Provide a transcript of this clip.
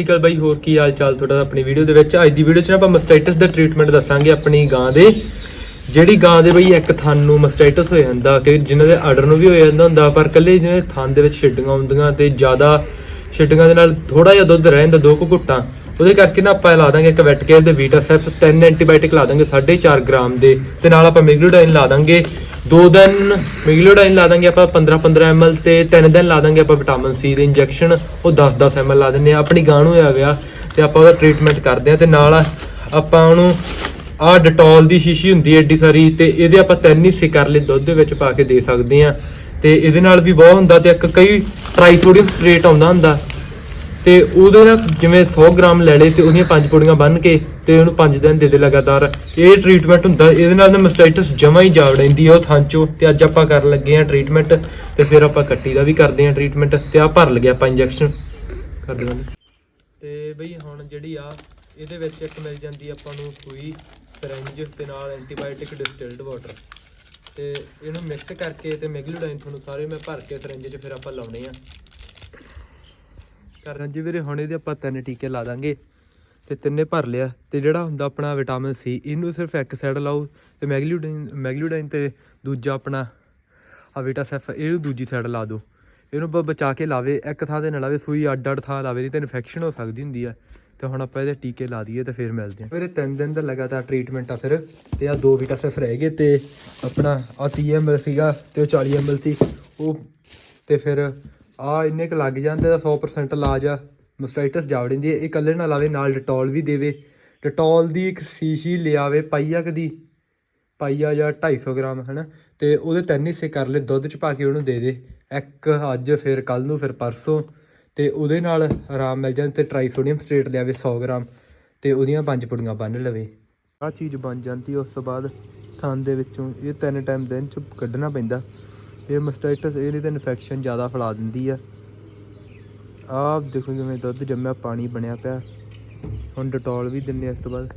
ਠੀਕ ਬਾਈ, ਹੋਰ ਕੀ ਹਾਲ ਚਾਲ ਤੁਹਾਡਾ ਆਪਣੀ ਵੀਡੀਓ ਦੇ ਵਿੱਚ? ਅੱਜ ਦੀ ਵੀਡੀਓ 'ਚ ਨਾ ਆਪਾਂ ਮਸਟਾਈਟਸ ਦਾ ਟ੍ਰੀਟਮੈਂਟ ਦੱਸਾਂਗੇ ਆਪਣੀ ਗਾਂ ਦੇ। ਜਿਹੜੀ ਗਾਂ ਦੇ ਬਈ ਇੱਕ ਥਣ ਨੂੰ ਮਸਟਾਈਟਸ ਹੋ ਜਾਂਦਾ ਕਿ ਜਿਨ੍ਹਾਂ ਦੇ ਆਰਡਰ ਨੂੰ ਵੀ ਹੋ ਜਾਂਦਾ ਹੁੰਦਾ, ਪਰ ਕੱਲੇ ਜਿਹਨੇ ਥਣ ਦੇ ਵਿੱਚ ਛਿੱਡੀਆਂ ਹੁੰਦੀਆਂ ਤੇ ਜ਼ਿਆਦਾ ਛਿੱਡੀਆਂ ਦੇ ਨਾਲ ਥੋੜਾ ਜਿਹਾ ਦੁੱਧ ਰਹਿ ਜਾਂਦਾ ਦੋ ਕੁ ਘੁੱਟਾਂ। ਉਹਦੇ ਕਰਕੇ ਨਾ ਆਪਾਂ ਲਾ ਦਾਂਗੇ ਇੱਕ ਵੈਟ ਕੇਅਰ ਦੇ ਵੀਟਾਸੈਫ 3 ਐਂਟੀਬਾਇਓਟਿਕ ਲਾ ਦਾਂਗੇ 4.5 ਗ੍ਰਾਮ ਦੇ। ਤੇ ਨਾਲ ਆਪਾਂ ਮਿਗਲੂਡਾਈਨ ਲਾ ਦਾਂਗੇ। ਦੋ ਦਿਨ ਮਿਗਲੂਡਾਈਨ ਲਾ ਦਾਂਗੇ ਆਪਾਂ 15 15 ml ਤੇ, ਤਿੰਨ ਦਿਨ ਲਾ ਦਾਂਗੇ ਆਪਾਂ ਵਿਟਾਮਿਨ ਸੀ ਦੇ ਇੰਜੈਕਸ਼ਨ ਉਹ 10 10 ml ਲਾ ਦਿੰਨੇ ਆ ਆਪਣੀ ਗਾਂ ਨੂੰ ਹੋਇਆ ਵਿਆ ਤੇ ਆਪਾਂ ਉਹਦਾ ਟ੍ਰੀਟਮੈਂਟ ਕਰਦੇ ਆ ਤੇ ਨਾਲ ਆਪਾਂ ਉਹਨੂੰ ਆਹ ਡਟੋਲ ਦੀ ਸ਼ੀਸ਼ੀ ਹੁੰਦੀ ਹੈ ਏਡੀ ਸਾਰੀ ਤੇ ਇਹਦੇ ਆਪਾਂ ਤਿੰਨ ਹਿੱਸੇ ਕਰ ਲਏ, ਦੁੱਧ ਦੇ ਵਿੱਚ ਪਾ ਕੇ ਦੇ ਸਕਦੇ ਆ ਤੇ ਇਹਦੇ ਨਾਲ ਵੀ ਬਹੁਤ ਹੁੰਦਾ ਤੇ ਇੱਕ ਕਈ ਟ੍ਰਾਈਸੋਡੀਅਮ ਸਟ੍ਰੇਟ ਆਉਂਦਾ ਹੁੰਦਾ। ਤੇ ਉਹਦੇ ਨਾਲ ਜਿਵੇਂ 100 ਗ੍ਰਾਮ ਲੈ ਲਏ ਤੇ ਉਹਦੀਆਂ ਪੰਜ ਪੁੜੀਆਂ ਬੰਨ ਕੇ ਤੇ ਉਹਨੂੰ 5 ਦਿਨ ਦੇ ਦੇ ਲਗਾਤਾਰ। ਇਹ ਟ੍ਰੀਟਮੈਂਟ ਹੁੰਦਾ, ਇਹਦੇ ਨਾਲ ਨਾ ਮਸਟਾਈਟਸ ਜਮਾ ਹੀ ਜਾ ਰਹਿੰਦੀ ਹੈ ਉਹ ਥਾਂ ਚੋਂ। ਤੇ ਅੱਜ ਆਪਾਂ ਕਰਨ ਲੱਗੇ ਆ ਟ੍ਰੀਟਮੈਂਟ ਤੇ ਫਿਰ ਆਪਾਂ ਕੱਟੀ ਦਾ ਵੀ ਕਰਦੇ ਆ ਟ੍ਰੀਟਮੈਂਟ ਤੇ ਆ ਭਰ ਲਗੇ ਆਪਾਂ ਇੰਜੈਕਸ਼ਨ ਕਰ ਦੇਵਾਂਗੇ। ਤੇ ਬਈ ਹੁਣ ਜਿਹੜੀ ਆ, ਇਹਦੇ ਵਿੱਚ ਇੱਕ ਮਿਲ ਜਾਂਦੀ ਆਪਾਂ ਨੂੰ ਸੂਈ ਸਿਰੰਜ ਤੇ ਨਾਲ ਐਂਟੀਬਾਇਓਟਿਕ ਡਿਸਟਿਲਡ ਵਾਟਰ ਤੇ ਇਹਨੂੰ ਮਿਕਸ ਕਰਕੇ ਤੇ ਮੈਗਲੂਡਾਈਨ ਤੁਹਾਨੂੰ ਸਾਰੇ ਮੈਂ ਭਰ ਕੇ ਸਿਰੰਜ 'ਚ ਫਿਰ ਆਪਾਂ ਲਾਉਣੇ ਆ। ਕਰਨ। ਜੀ ਵੀਰੇ, ਹੁਣ ਇਹਦੇ ਆਪਾਂ ਤਿੰਨ ਟੀਕੇ ਲਾ ਦਾਂਗੇ ਤੇ ਤਿੰਨੇ ਭਰ ਲਿਆ ਤੇ ਜਿਹੜਾ ਹੁੰਦਾ ਆਪਣਾ ਵਿਟਾਮਿਨ ਸੀ ਇਹਨੂੰ ਸਿਰਫ ਇੱਕ ਸਾਈਡ ਲਾਓ ਤੇ ਮੈਗਲੂਡਾਈਨ ਮੈਗਲੂਡਾਈਨ ਤੇ ਦੂਜਾ ਆਪਣਾ ਆ ਵਿਟਾਸੈਫ ਇਹਨੂੰ ਦੂਜੀ ਸਾਈਡ ਲਾ ਦਿਓ। ਇਹਨੂੰ ਬ- ਬਚਾ ਕੇ ਲਾਵੇ, ਇੱਕ ਥਾਂ ਤੇ ਨਾ ਲਾਵੇ, ਸੂਈ ਅੱਡ ਅੱਡ ਥਾਂ ਲਾਵੇ, ਨਹੀਂ ਤੇ ਇਨਫੈਕਸ਼ਨ ਹੋ ਸਕਦੀ ਹੁੰਦੀ ਆ। ਤੇ ਹੁਣ ਆਪਾਂ ਇਹਦੇ ਟੀਕੇ ਲਾ ਦਈਏ ਤੇ ਫਿਰ ਮਿਲਦੇ ਆ ਵੀਰੇ, ਤਿੰਨ ਦਿਨ ਦਾ ਲਗਾਤਾਰ ਟ੍ਰੀਟਮੈਂਟ ਆ ਫਿਰ। ਤੇ ਆ ਦੋ ਵਿਟਾਸੈਫ ਰਹਿ ਗਏ ਤੇ ਆਪਣਾ ਆ 30 ml ਸੀਗਾ ਤੇ ਉਹ 40 ml ਸੀ। ਉਹ ਤੇ ਫਿਰ ਆ ਇੰਨੇ ਕ ਲੱਗ ਜਾਂਦੇ ਦਾ 100% ਇਲਾਜ ਆ। ਮਸਟਾਈਟਸ ਜਾ ਵੜਦੀ ਹੈ ਇਹ ਇਕੱਲੇ ਨਾਲ ਆਵੇ, ਨਾਲ ਡਟੋਲ ਵੀ ਦੇਵੇ। ਡਟੋਲ ਦੀ ਇੱਕ ਸ਼ੀਸ਼ੀ ਲਿਆਵੇ ਪਾਈਆ ਕਦੀ ਪਾਈਆ ਜਾਂ 250 ਗ੍ਰਾਮ, ਹਨਾ? ਤੇ ਉਹਦੇ ਤਿੰਨ ਹਿੱਸੇ ਕਰ ਲੈ, ਦੁੱਧ ਚ ਪਾ ਕੇ ਉਹਨੂੰ ਦੇ ਦੇ। ਇੱਕ ਅੱਜ, ਫਿਰ ਕੱਲ ਨੂੰ, ਫਿਰ ਪਰਸੋਂ। ਤੇ ਉਹਦੇ ਨਾਲ ਆਰਾਮ ਮਿਲ ਜਾਂਦਾ ਤੇ ਟ੍ਰਾਈਸੋਡੀਅਮ ਸਟ੍ਰੇਟ ਲਿਆਵੇ 100 ਗ੍ਰਾਮ। ਤੇ ਉਹਦੀਆਂ ਪੰਜ ਪੁੜੀਆਂ ਬੰਨ ਲਵੇ। ਆ ਚੀਜ਼ ਬਣ ਜਾਂਦੀ ਉਸ ਤੋਂ ਬਾਅਦ ਥਾਂ ਦੇ ਵਿੱਚੋਂ, ਇਹ ਤਿੰਨ ਟਾਈਮ ਦਿਨ ਚ ਕੱਢਣਾ ਪੈਂਦਾ। ਇਹ ਮਸਟਾਈਟਸ ਇਹ ਨਹੀਂ ਤਾਂ ਇਨਫੈਕਸ਼ਨ ਜ਼ਿਆਦਾ ਫੈਲਾ ਦਿੰਦੀ ਆ। ਆਹ ਦੇਖੋ ਜਿਵੇਂ ਦੁੱਧ ਜੰਮਿਆ, ਪਾਣੀ ਬਣਿਆ ਪਿਆ। ਹੁਣ ਡਟੋਲ ਵੀ ਦਿੰਨੇ ਇਸ ਤੋਂ ਬਾਅਦ।